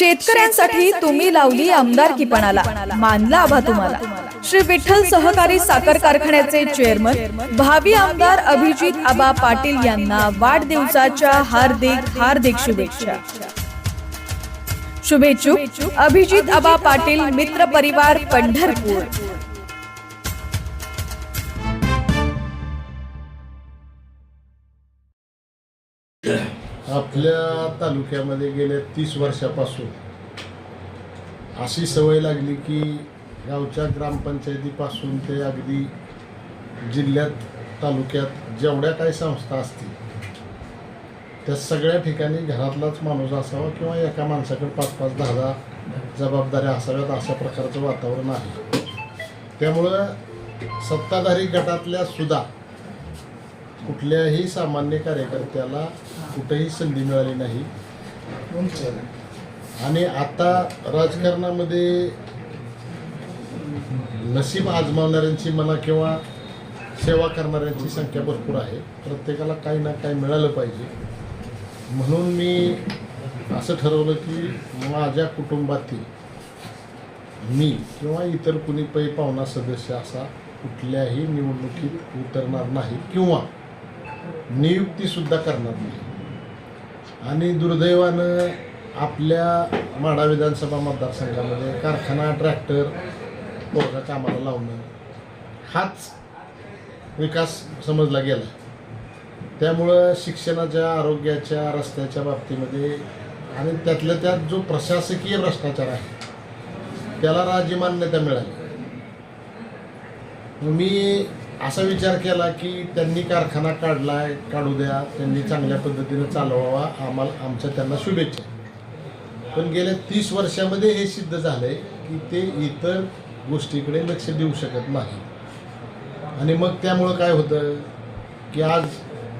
शेतकऱ्यांसाठी तुम्ही लावली आमदारकीपणाला. मानला आभा तुम्हाला. श्री विठ्ठल सहकारी साखर कारखान्याचे चेअरमन भावी आमदार अभिजित आबा पाटील यांना वाढदिवसाच्या हार्दिक हार्दिक शुभेच्छा. शुभेच्छुक अभिजित आबा पाटील मित्र परिवार पंढरपूर. आपल्या तालुक्यामध्ये गेल्या तीस वर्षापासून अशी सवय लागली की गावच्या ग्रामपंचायतीपासून ते अगदी जिल्ह्यात तालुक्यात जेवढ्या काही संस्था असतील त्या सगळ्या ठिकाणी घरातलाच माणूस असावा किंवा एका माणसाकडे पाच पाच दहा दहा जबाबदाऱ्या असाव्यात अशा प्रकारचं वातावरण आहे. त्यामुळं सत्ताधारी गटातल्या सुद्धा कुठल्याही सामान्य कार्यकर्त्याला कुठेही संधी मिळाली नाही. आणि आता राजकारणामध्ये नशीब आजमावणाऱ्यांची म्हणा किंवा सेवा करणाऱ्यांची संख्या भरपूर आहे. प्रत्येकाला काही ना काही मिळालं पाहिजे. म्हणून मी असं ठरवलं की माझ्या कुटुंबातील मी किंवा इतर कुणी पै पाहुणा सदस्य असा कुठल्याही निवडणुकीत उतरणार नाही किंवा नियुक्तीसुद्धा करणार नाही. आणि दुर्दैवानं आपल्या माढा विधानसभा मतदारसंघामध्ये कारखाना ट्रॅक्टर पोरगा कामाला लावणं हाच विकास समजला गेला. त्यामुळं शिक्षणाच्या आरोग्याच्या रस्त्याच्या बाबतीमध्ये आणि त्यातल्या त्यात जो प्रशासकीय भ्रष्टाचार आहे त्याला राजीमान्यता मिळाली. मी असा विचार केला की त्यांनी कारखाना काढलाय काढू द्या. त्यांनी चांगल्या पद्धतीनं चालवावा. आम्हाला आमच्या त्यांना शुभेच्छा. पण गेल्या तीस वर्षामध्ये हे सिद्ध झालंय की ते इतर गोष्टीकडे लक्ष देऊ शकत नाही. आणि मग त्यामुळं काय होतं की आज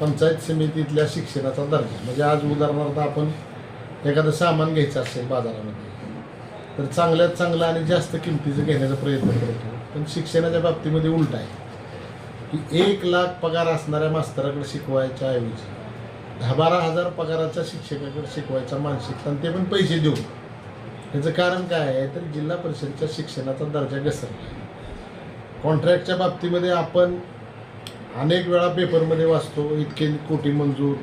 पंचायत समितीतल्या शिक्षणाचा दर्जा म्हणजे आज उदाहरणार्थ आपण एखादं सामान घ्यायचं असेल बाजारामध्ये तर चांगल्यात चांगलं आणि जास्त किमतीचं घेण्याचा प्रयत्न करतो. पण शिक्षणाच्या बाबतीमध्ये उलट आहे. की एक लाख पगार असणाऱ्या मास्तराकडे शिकवायच्या ऐवजी दहा बारा हजार पगाराच्या शिक्षकाकडे शिकवायचा मानसिकता आणि ते पण पैसे देऊन. त्याचं कारण काय आहे? तर जिल्हा परिषदच्या शिक्षणाचा दर्जा घसरला. आहे कॉन्ट्रॅक्टच्या बाबतीमध्ये आपण अनेक वेळा पेपरमध्ये वाचतो इतके कोटी मंजूर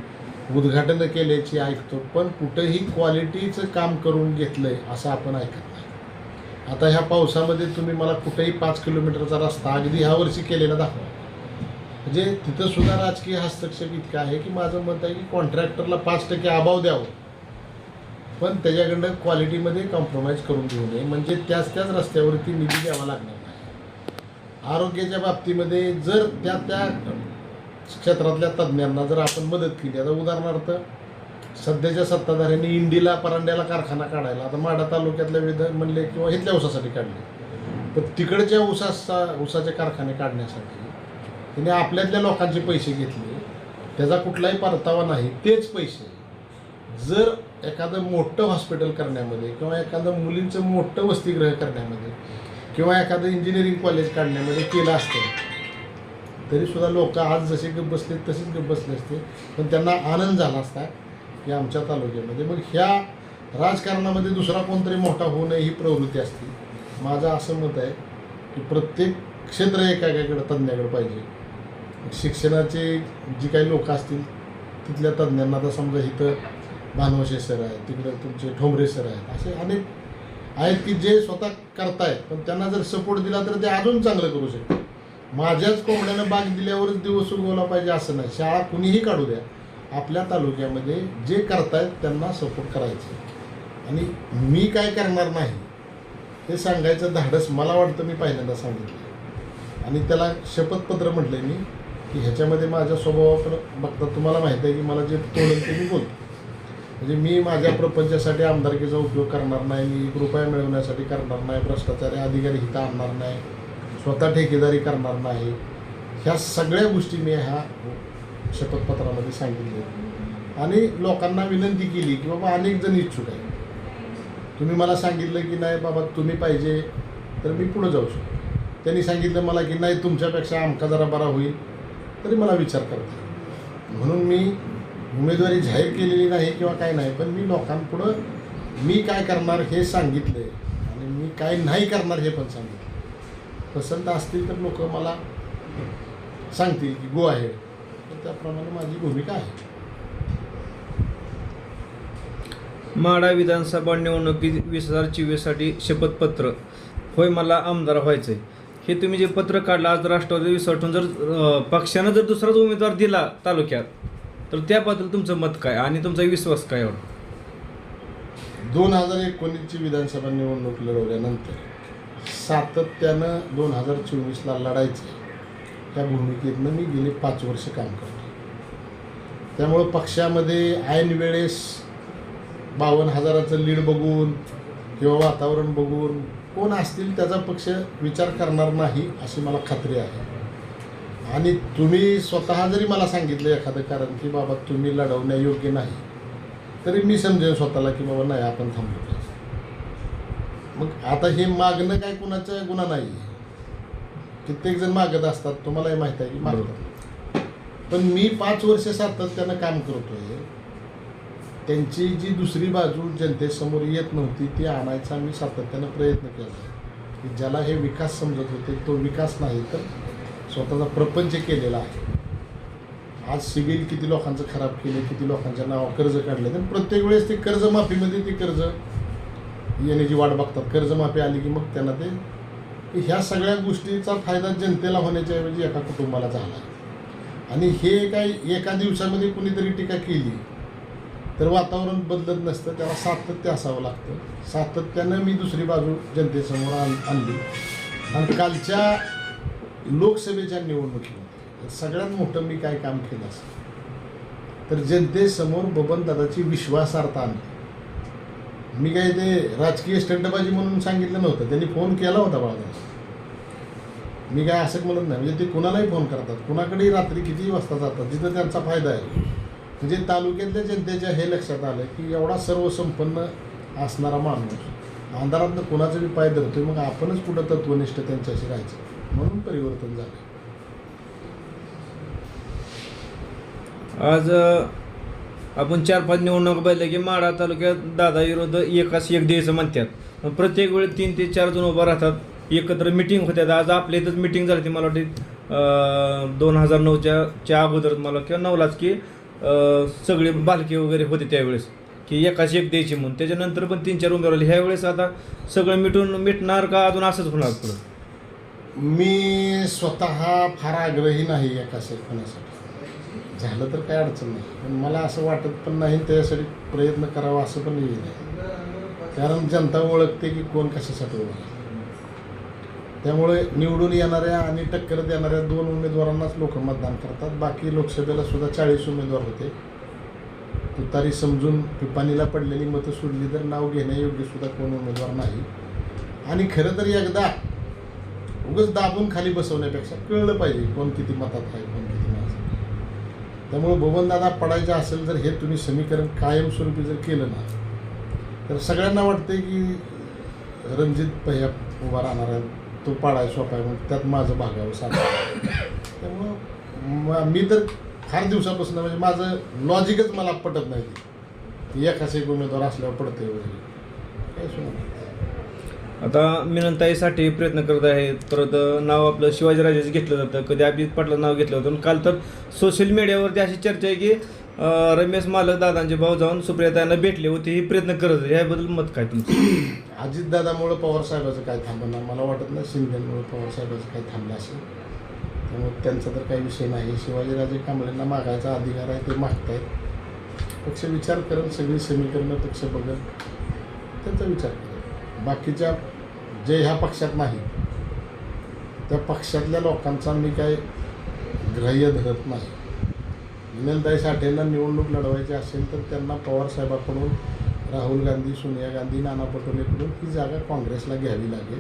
उद्घाटनं केल्याची ऐकतो पण कुठंही क्वालिटीचं काम करून घेतलं आहे असं आपण ऐकत नाही. आता ह्या पावसामध्ये तुम्ही मला कुठेही पाच किलोमीटरचा रस्ता अगदी ह्या वर्षी केलेला दाखवा. म्हणजे तिथं सुद्धा राजकीय हस्तक्षेप इतका आहे की माझं मत आहे की कॉन्ट्रॅक्टरला पाच टक्के अभाव द्यावं. पण त्याच्याकडनं क्वालिटीमध्ये कॉम्प्रोमाइज करून घेऊ नये. म्हणजे त्याच त्याच रस्त्यावरती निधी द्यावा लागणार नाही. आरोग्याच्या बाबतीमध्ये जर त्या त्या क्षेत्रातल्या तज्ज्ञांना जर आपण मदत केली आता उदाहरणार्थ सध्याच्या सत्ताधाऱ्यांनी इंडीला परांड्याला कारखाना काढायला आता माढा तालुक्यातल्या विध म्हणले किंवा इथल्या ऊसासाठी काढले. तर तिकडच्या ऊसाचा ऊसाचे कारखाने काढण्यासाठी त्याने आपल्यातल्या लोकांचे पैसे घेतले त्याचा कुठलाही परतावा नाही तेच पैसे. जर एखादं मोठं हॉस्पिटल करण्यामध्ये किंवा एखादं मुलींचं मोठं वसतिगृह करण्यामध्ये किंवा एखादं इंजिनिअरिंग कॉलेज काढण्यामध्ये केलं असतं तरीसुद्धा लोक आज जसे गप बसले तसेच गप बसले असते पण त्यांना आनंद झाला असता की आमच्या तालुक्यामध्ये. मग ह्या राजकारणामध्ये दुसरा कोणतरी मोठा होऊ नये ही प्रवृत्ती असते. माझं असं मत आहे की प्रत्येक क्षेत्र एकाकडे तज्ज्ञाकडे पाहिजे. शिक्षणाचे जी काही लोक असतील तिथल्या तज्ज्ञांना आता समजा इथं भानवशे सर आहेत तिकडं तुमचे ठोंबरे सर आहेत असे अनेक आहेत की जे स्वतः करतायत पण त्यांना जर सपोर्ट दिला तर ते अजून चांगलं करू शकतात. माझ्याच कोंबड्यानं बाग दिल्यावरच दिवस उगवला पाहिजे असं नाही. शाळा कुणीही काढू द्या. आपल्या तालुक्यामध्ये जे करतायत त्यांना सपोर्ट करायचं. आणि मी काय करणार नाही हे सांगायचं धाडस मला वाटतं मी पहिल्यांदा सांगितलं. आणि त्याला शपथपत्र म्हटलं मी. की ह्याच्यामध्ये माझ्या स्वभावाकडं बघता तुम्हाला माहीत आहे की मला जे तोडेल ते मी बोलतो. म्हणजे मी माझ्या प्रपंचासाठी आमदारकीचा उपयोग करणार नाही मी एक रुपया मिळवण्यासाठी करणार नाही भ्रष्टाचारी अधिकारी हिता आणणार नाही स्वतः ठेकेदारी करणार नाही. ह्या सगळ्या गोष्टी मी ह्या शपथपत्रामध्ये सांगितले आणि लोकांना विनंती केली की बाबा अनेक जण इच्छुक आहे तुम्ही मला सांगितलं की नाही बाबा तुम्ही पाहिजे तर मी पुढं जाऊ शकतो. त्यांनी सांगितलं मला की नाही तुमच्यापेक्षा आमका जरा बरा होईल. तरी मला विचार करता म्हणून मी उमेदवारी जाहीर केलेली नाही किंवा काय नाही पण मी लोकांपुढं मी काय करणार हे सांगितले आणि मी काय नाही करणार हे पण सांगितलं पसंत असतील तर लोक मला सांगतील की गो आहे. तर त्याप्रमाणे माझी भूमिका आहे. माडा विधानसभा निवडणुकीत वीस हजार चोवीससाठी शपथपत्र. होय मला आमदार व्हायचं आहे हे तुम्ही जे पत्र काढलं आज राष्ट्रवादी विसर्टून जर पक्षानं जर दुसराच उमेदवार दिला तालुक्यात तर त्याबद्दल तुमचं मत काय? आणि तुमचा विश्वास काय एवढा? दोन हजार एकोणीसची विधानसभा निवडणूक लढवल्यानंतर सातत्यानं दोन हजार चोवीसला लढायचं. त्या भूमिकेतनं मी गेले पाच वर्ष काम करतो. त्यामुळं पक्षामध्ये ऐन वेळेस बावन्न हजाराचं लीड बघून किंवा वातावरण बघून कोण असतील त्याचा पक्ष विचार करणार नाही अशी मला खात्री आहे. आणि तुम्ही स्वतः जरी मला सांगितलं एखादं कारण की बाबा तुम्ही लढवण्यायोग्य नाही तरी मी समजेन स्वतःला की बाबा नाही आपण थांबलो पाहिजे. मग आता हे मागणं काय कुणाचा गुन्हा नाही. कित्येक जण मागत असतात तुम्हालाही माहीत आहे की मागतात. पण मी पाच वर्ष सातत्यानं काम करतोय. त्यांची जी दुसरी बाजू जनतेसमोर येत नव्हती ती आणायचा मी सातत्यानं प्रयत्न केला. की ज्याला हे विकास समजत होते तो विकास नाही तर स्वतःचा प्रपंच केलेला आहे. आज सिबिल किती लोकांचं खराब केलं किती लोकांच्या नावावर कर्ज काढले तर प्रत्येक वेळेस ते कर्जमाफीमध्ये ते कर्ज येण्याची वाट बघतात. कर्जमाफी आली की मग त्यांना ते ह्या सगळ्या गोष्टीचा फायदा जनतेला होण्याच्या ऐवजी एका कुटुंबाला झाला. आणि हे काय एका दिवसामध्ये कुणीतरी टीका केली तर वातावरण बदलत नसतं त्याला सातत्य असावं लागतं. सातत्यानं मी दुसरी बाजू जनतेसमोर आण आणली. आणि कालच्या लोकसभेच्या निवडणुकीमध्ये सगळ्यात मोठं मी काय काम केलं असं? तर जनतेसमोर बबनदादाची विश्वासार्हता आणली. मी काय ते राजकीय स्टंटबाजी म्हणून सांगितलं नव्हतं. त्यांनी फोन केला होता बाळा मी काय असं म्हणत नाही. म्हणजे ते कुणालाही फोन करतात. कुणाकडेही रात्री किती वाजता जातात जिथं त्यांचा फायदा आहे. म्हणजे तालुक्यातल्या जनतेच्या हे लक्षात आलं की एवढा सर्वसंपन्न असणारा माणूस अंधारातनं कुणाचं बी पाय धरतोय मग आपणच कुठं तत्वनिष्ठ त्यांच्याशी राहायचं? म्हणून परिवर्तन झालं आज आपण चार पाच निवडणूक पाहिलं की माडा तालुक्यात दादा विरुद्ध एकाच एक द्यायचं म्हणतात. प्रत्येक वेळी तीन ते चार जण उभं राहतात एकत्र मिटिंग होत्यात आज आपल्या इथंच मिटिंग झाली होती मला वाटते दोन हजार नऊच्या च्या अगोदर मला किंवा नऊलाच की सगळे बालके वगैरे होते त्यावेळेस की एकाच एक द्यायची म्हणून. त्याच्यानंतर पण तीन चार उमेदवार आले. ह्या वेळेस आता सगळं मिटून मिटणार का अजून असंच होणार पुढं? मी स्वतः फार आग्रही नाही एका होण्यासाठी झालं तर काय अडचण नाही. पण मला असं वाटत पण नाही त्याच्यासाठी प्रयत्न करावा असं पण येईल नाही. कारण जनता ओळखते की कोण कशासाठी ओळखते त्यामुळे निवडून येणाऱ्या आणि टक्कर देणाऱ्या दोन उमेदवारांनाच लोक मतदान करतात. बाकी लोकसभेला सुद्धा चाळीस उमेदवार होते. तुतारी समजून पिपाणीला पडलेली मतं सोडली तर नाव घेण्यायोग्य सुद्धा कोण उमेदवार नाही. आणि खरं तर एकदा उगाच दाबून खाली बसवण्यापेक्षा कळलं पाहिजे कोण किती मतात आहे कोण किती नाही. त्यामुळे बबनदादा पडायचं असेल तर हे तुम्ही समीकरण कायमस्वरूपी जर केलं ना तर सगळ्यांना वाटते की रणजित पहिया उभा राहणार आहे तो पाडाय सोपा आहे मग त्यात माझं भागावं साधं त्यामुळं मी तर फार दिवसापासून म्हणजे माझं लॉजिकच मला पटत नाही. एकाच एक उमेदवार असल्यावर पडते वगैरे. काय आता मिनंताईसाठी प्रयत्न करत आहे. परत नाव आपलं शिवाजीराजेचं घेतलं जातं. कधी अभिजित पाटलं नाव घेतलं होतं. आणि काल तर सोशल मीडियावरती अशी चर्चा आहे की रमेश मालक दादांचे भाऊ जाऊन सुप्रियाताईंना भेटले होते ही प्रयत्न करत होते. याबद्दल मत काय तुमचं? अजितदादामुळं पवार साहेबाचं काय थांबणार मला वाटत नाही शिंदेमुळं पवार साहेबाचं काय थांबलं असेल. त्यामुळे त्यांचा तर काही विषय नाही. शिवाजीराजे कांबळेंना मागायचा अधिकार आहे ते मागतायत. पक्ष विचार करेल सगळी समीकरणं पक्ष बघेल. त्यांचा विचार करेल. बाकीच्या जे ह्या पक्षात नाही त्या पक्षातल्या लोकांचा मी काय ग्राह्य धरत नाही. विनलताई साठेंना निवडणूक लढवायची असेल तर त्यांना पवार साहेबाकडून राहुल गांधी सोनिया गांधी नाना पटोलेकडून ही जागा काँग्रेसला घ्यावी लागेल.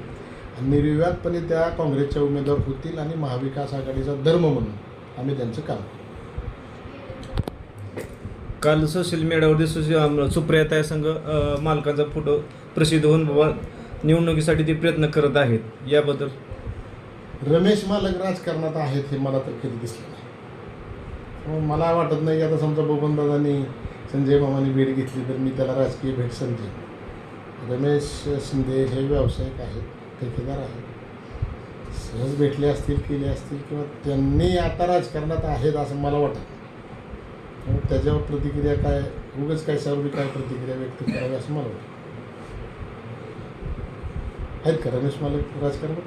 आणि निर्विवादपणे त्या काँग्रेसच्या उमेदवार होतील आणि महाविकास आघाडीचा धर्म म्हणून आम्ही त्यांचं काम करू. काल सोशल मीडियावरती सोशल सुप्रियाताई संघ मालकांचा फोटो प्रसिद्ध होऊन बाबा निवडणुकीसाठी ते प्रयत्न करत आहेत. याबद्दल? रमेश मालक राजकारणात आहेत हे मला तर कधी दिसलं नाही. मला वाटत नाही की आता समजा बबनदादांनी संजय मामाने भेट घेतली तर मी त्याला राजकीय भेट समजेन. रमेश शिंदे हे व्यावसायिक आहेत ठेकेदार आहेत. सहज भेटले असतील केले असतील किंवा त्यांनी आता राजकारणात आहेत असं मला वाटतं त्याच्यावर प्रतिक्रिया काय उगाच काय सर्व काय प्रतिक्रिया व्यक्त करावी असं मला वाटतं आहेत का रमेश मालक राजकारणात?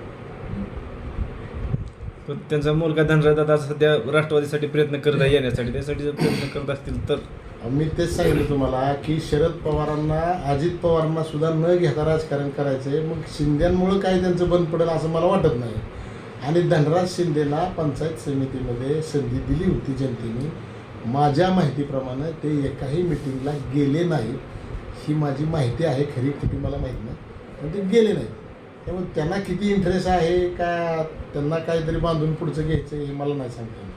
पण त्यांचा मुलगा धनराज दादा सध्या राष्ट्रवादीसाठी प्रयत्न करत आहे येण्यासाठी. त्यासाठी जर प्रयत्न करत असतील तर? मी तेच सांगितलं तुम्हाला की शरद पवारांना अजित पवारांना सुद्धा न घेता राजकारण करायचं आहे मग शिंद्यांमुळं काय त्यांचं बंद पडेल असं मला वाटत नाही. आणि धनराज शिंदेला पंचायत समितीमध्ये संधी दिली होती जनतेने. माझ्या माहितीप्रमाणे ते एकाही मिटिंगला गेले नाही ही माझी माहिती आहे खरी खोटी मला माहीत नाही. पण ते गेले नाहीत. त्यामुळे त्यांना किती इंटरेस्ट आहे का त्यांना काहीतरी बांधून पुढचं घ्यायचं हे मला नाही सांगता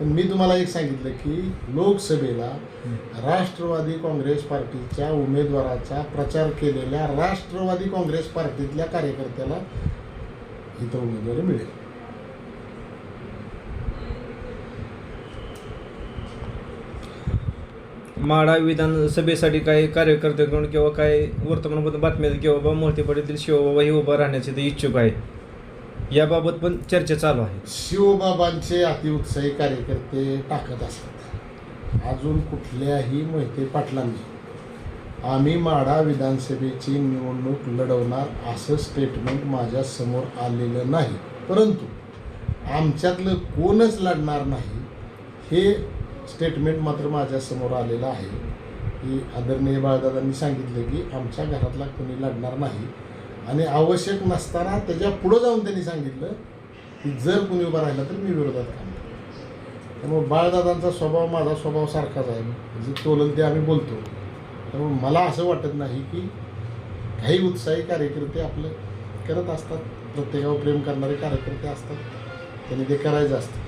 पण मी तुम्हाला एक सांगितलं की लोकसभेला राष्ट्रवादी काँग्रेस पार्टीच्या उमेदवाराचा प्रचार केलेल्या राष्ट्रवादी काँग्रेस पार्टीतल्या कार्यकर्त्याला इथं उमेदवारी मिळेल. माढा विधानसभेसाठी काही कार्यकर्त्याकडून किंवा काही वर्तमानपत्र बातम्या किंवा बाबा मोहतेपाडीतील शिवबाबा हे उभा राहण्याचे ते इच्छुक आहे. याबाबत पण चर्चा चालू आहे. शिवबाबांचे अतिउत्साही कार्यकर्ते टाकत असतात. अजून कुठल्याही मोहिते पाटलांनी आम्ही माढा विधानसभेची निवडणूक लढवणार असं स्टेटमेंट माझ्यासमोर आलेलं नाही. परंतु आमच्यातलं कोणच लढणार नाही हे स्टेटमेंट मात्र माझ्यासमोर आलेलं आहे. की आदरणीय बाळदादांनी सांगितलं की आमच्या घरातला कोणी लढणार नाही. आणि आवश्यक नसताना त्याच्या पुढं जाऊन त्यांनी सांगितलं की जर कुणी उभा राहिला तर मी विरोधात काम त्यामुळे बाळदादांचा स्वभाव माझा स्वभाव सारखाच आहे. म्हणजे जे तोलन ते आम्ही बोलतो. त्यामुळे मला असं वाटत नाही की काही उत्साही कार्यकर्ते आपलं करत असतात. प्रत्येकावर प्रेम करणारे कार्यकर्ते असतात. त्यांनी ते करायचं असतं.